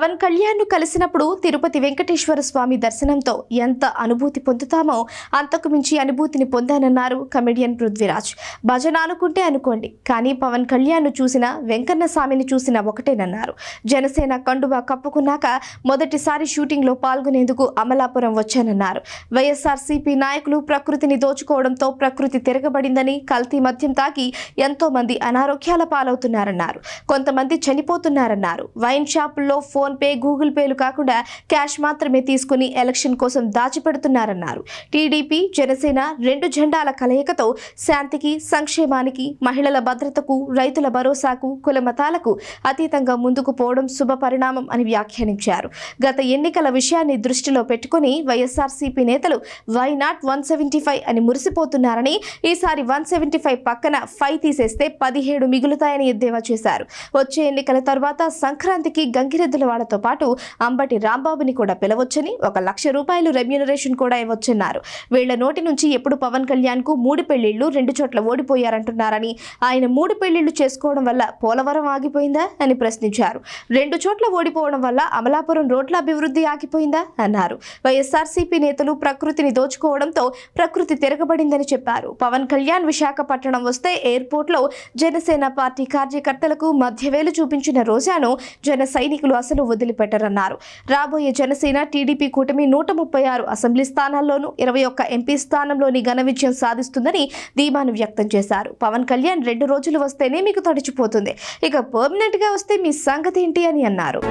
పవన్ కళ్యాణ్ను కలిసినప్పుడు తిరుపతి వెంకటేశ్వర స్వామి దర్శనంతో ఎంత అనుభూతి పొందుతామో అంతకు మించి అనుభూతిని పొందానన్నారు కమెడియన్ పృథ్వీరాజ్. భజన అనుకుంటే అనుకోండి కానీ పవన్ కళ్యాణ్ను చూసిన వెంకన్న స్వామిని చూసిన ఒకటేనన్నారు. జనసేన కండువా కప్పుకున్నాక మొదటిసారి షూటింగ్లో పాల్గొనేందుకు అమలాపురం వచ్చానన్నారు. వైఎస్ఆర్సీపీ నాయకులు ప్రకృతిని దోచుకోవడంతో ప్రకృతి తిరగబడిందని కల్తీ మద్యం తాగి ఎంతో మంది అనారోగ్యాల పాలవుతున్నారన్నారు. కొంతమంది చనిపోతున్నారన్నారు. వైన్ షాపుల్లో ఫోన్ ఫోన్ పే గూగుల్ పేలు కాకుండా క్యాష్ మాత్రమే తీసుకుని ఎలక్షన్ కోసం దాచిపెడుతున్నారన్నారు. టీడీపీ జనసేన రెండు జెండాల కలయికతో శాంతికి సంక్షేమానికి మహిళల భద్రతకు రైతుల భరోసాకు కుల మతాలకు అతీతంగా ముందుకు పోవడం శుభ పరిణామం అని వ్యాఖ్యానించారు. గత ఎన్నికల విషయాన్ని దృష్టిలో పెట్టుకుని వైఎస్ఆర్సీపీ నేతలు why not one seventy five అని మురిసిపోతున్నారని ఈసారి వన్ సెవెంటీ ఫైవ్ పక్కన ఫైవ్ తీసేస్తే పదిహేడు మిగులుతాయని ఎద్దేవా చేశారు. వచ్చే ఎన్నికల తర్వాత సంక్రాంతికి గంగిరెద్దుల వాడతో పాటు అంబటి రాంబాబుని కూడా పిలవచ్చని ఒక లక్ష రూపాయలు రెమ్యూనరేషన్ కూడా ఇవ్వచ్చన్నారు. వీళ్ళ నోటి నుంచి ఎప్పుడు పవన్ కళ్యాణ్కు మూడు పెళ్ళిళ్ళు రెండు చోట్ల ఓడిపోయారంటున్నారని ఆయన మూడు పెళ్ళిళ్ళు చేసుకోవడం వల్ల పోలవరం ఆగిపోయిందా అని ప్రశ్నించారు. రెండు చోట్ల ఓడిపోవడం వల్ల అమలాపురం రోడ్ల అభివృద్ధి ఆగిపోయిందా అన్నారు. వైఎస్ఆర్సీపీ నేతలు ప్రకృతిని దోచుకోవడంతో ప్రకృతి తిరగబడిందని చెప్పారు. పవన్ కళ్యాణ్ విశాఖపట్నం వస్తే ఎయిర్పోర్ట్లో జనసేన పార్టీ కార్యకర్తలకు మధ్యవేలు చూపించిన రోజాను జన సైనికులు అసలు వదిలిపెట్టరన్నారు. రాబోయే జనసేన టీడీపీ కూటమి నూట ముప్పై ఆరు అసెంబ్లీ స్థానాల్లోనూ ఇరవై ఒక్క ఎంపీ స్థానంలోని ఘన విజయం సాధిస్తుందని ధీమాను వ్యక్తం చేశారు. పవన్ కళ్యాణ్ రెండు రోజులు వస్తేనే మీకు తడిచిపోతుంది. ఇక పర్మనెంట్గా వస్తే మీ సంగతి ఏంటి అని అన్నారు.